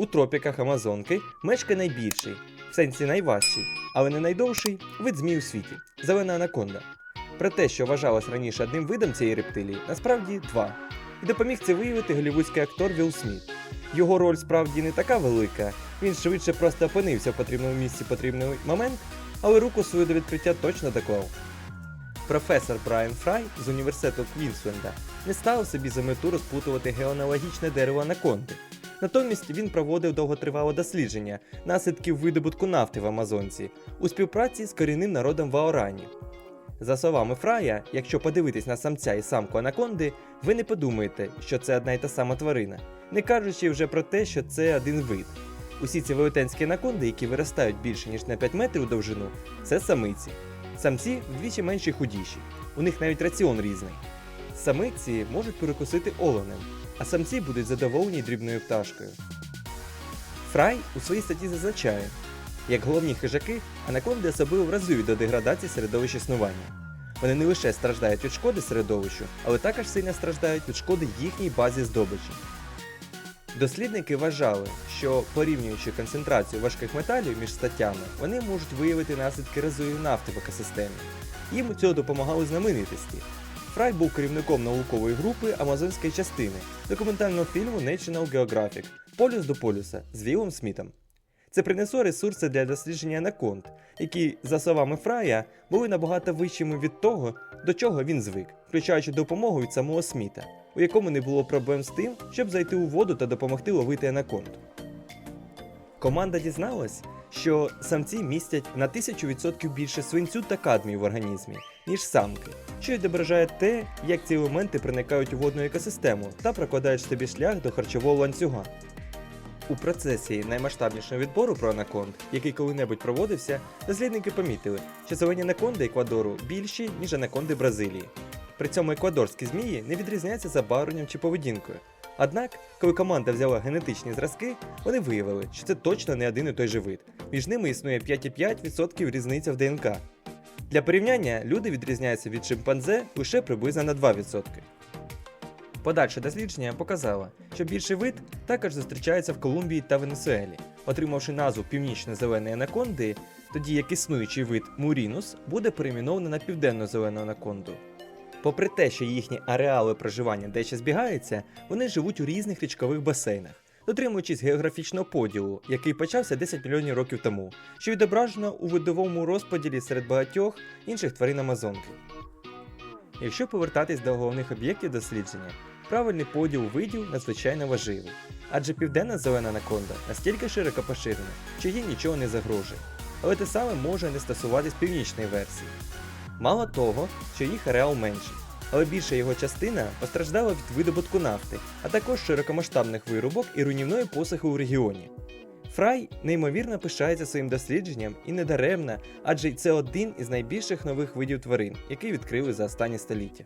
У тропіках Амазонки мешкає найбільший, в сенсі найважчий, але не найдовший вид змій у світі зелена анаконда. Про те, що вважалось раніше одним видом цієї рептилії, насправді два. І допоміг це виявити голівудський актор Вілл Сміт. Його роль справді не така велика, він швидше просто опинився в потрібному місці потрібний момент, але руку свою до відкриття точно доклав. Професор Брайан Фрай з університету Квінсленда не ставив собі за мету розплутувати геонеалогічне дерево анаконди. Натомість він проводив довготривале дослідження наслідків видобутку нафти в Амазонці у співпраці з корінним народом Ваорані. За словами Фрая, якщо подивитись на самця і самку анаконди, ви не подумаєте, що це одна й та сама тварина, не кажучи вже про те, що це один вид. Усі ці велетенські анаконди, які виростають більше ніж на 5 метрів у довжину, це самиці. Самці вдвічі менші худіші, у них навіть раціон різний. Самиці можуть перекусити оленем, а самці будуть задоволені дрібною пташкою. Фрай у своїй статті зазначає, як головні хижаки, анаконди особливо вразують до деградації середовища існування. Вони не лише страждають від шкоди середовищу, але також сильно страждають від шкоди їхній базі здобичі. Дослідники вважали, що порівнюючи концентрацію важких металів між статтями, вони можуть виявити наслідки розливів нафти в екосистемі. Їм у цього допомагали знаменитості. Фрай був керівником наукової групи Амазонської частини документального фільму National Geographic Полюс до полюса з Вілом Смітом. Це принесло ресурси для дослідження анаконд, які, за словами Фрая, були набагато вищими від того, до чого він звик, включаючи допомогу від самого Сміта, у якому не було проблем з тим, щоб зайти у воду та допомогти ловити анаконд. Команда дізналась, що самці містять на 1000% більше свинцю та кадмію в організмі, ніж самки, що відображає те, як ці елементи проникають у водну екосистему та прокладають собі шлях до харчового ланцюга. У процесі наймасштабнішого відбору про анаконд, який коли-небудь проводився, дослідники помітили, що зелені анаконди Еквадору більші, ніж анаконди Бразилії. При цьому еквадорські змії не відрізняються забарвленням чи поведінкою. Однак, коли команда взяла генетичні зразки, вони виявили, що це точно не один і той же вид. Між ними існує 5,5% різниця в ДНК. Для порівняння люди відрізняються від шимпанзе лише приблизно на 2%. Подальше дослідження показало, що більший вид також зустрічається в Колумбії та Венесуелі, отримавши назву північно-зеленої анаконди, тоді як існуючий вид Мурінус буде перейменований на південно-зелену анаконду. Попри те, що їхні ареали проживання дещо збігаються, вони живуть у різних річкових басейнах, дотримуючись географічного поділу, який почався 10 мільйонів років тому, що відображено у видовому розподілі серед багатьох інших тварин Амазонки. Якщо повертатись до головних об'єктів дослідження, правильний поділ видів надзвичайно важливий, адже південна зелена анаконда настільки широко поширена, що їй нічого не загрожує, але те саме може не стосуватись північної версії. Мало того, що їх ареал менший, але більша його частина постраждала від видобутку нафти, а також широкомасштабних вирубок і руйнівної посухи у регіоні. Фрай неймовірно пишається своїм дослідженням і недаремно, адже це один із найбільших нових видів тварин, які відкрили за останні століття.